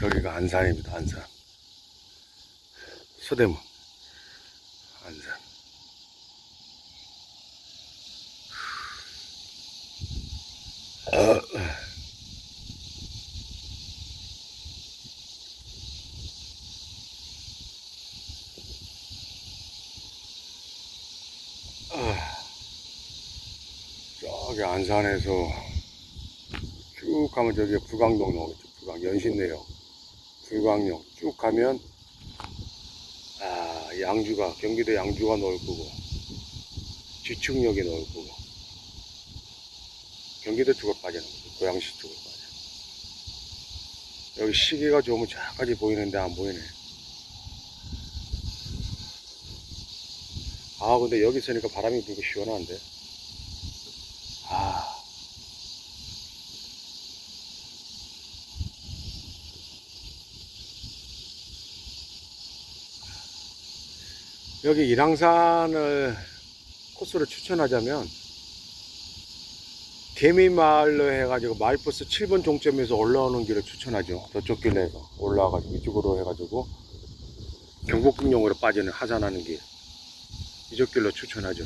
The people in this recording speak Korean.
저기가 안산입니다, 안산. 서대문. 안산. 저기 안산에서 쭉 가면 저기 불광동 나오겠죠. 불광, 연신내역. 불광역 쭉 가면, 아, 양주가, 경기도 양주가 나올 거고, 지축역이 나올 거고, 경기도 쪽으로 빠지는 거죠. 고양시 쪽으로 빠져. 여기 시계가 좋으면 저까지 보이는데 안 보이네. 아, 근데 여기 있으니까 바람이 불고 시원한데. 여기 일항산을 코스를 추천하자면 개미마을로 해가지고 마을버스 7번 종점에서 올라오는 길을 추천하죠. 저쪽 길로 해서 올라와가지고 이쪽으로 해가지고 경복궁역으로 빠지는 하산하는 길 이쪽 길로 추천하죠.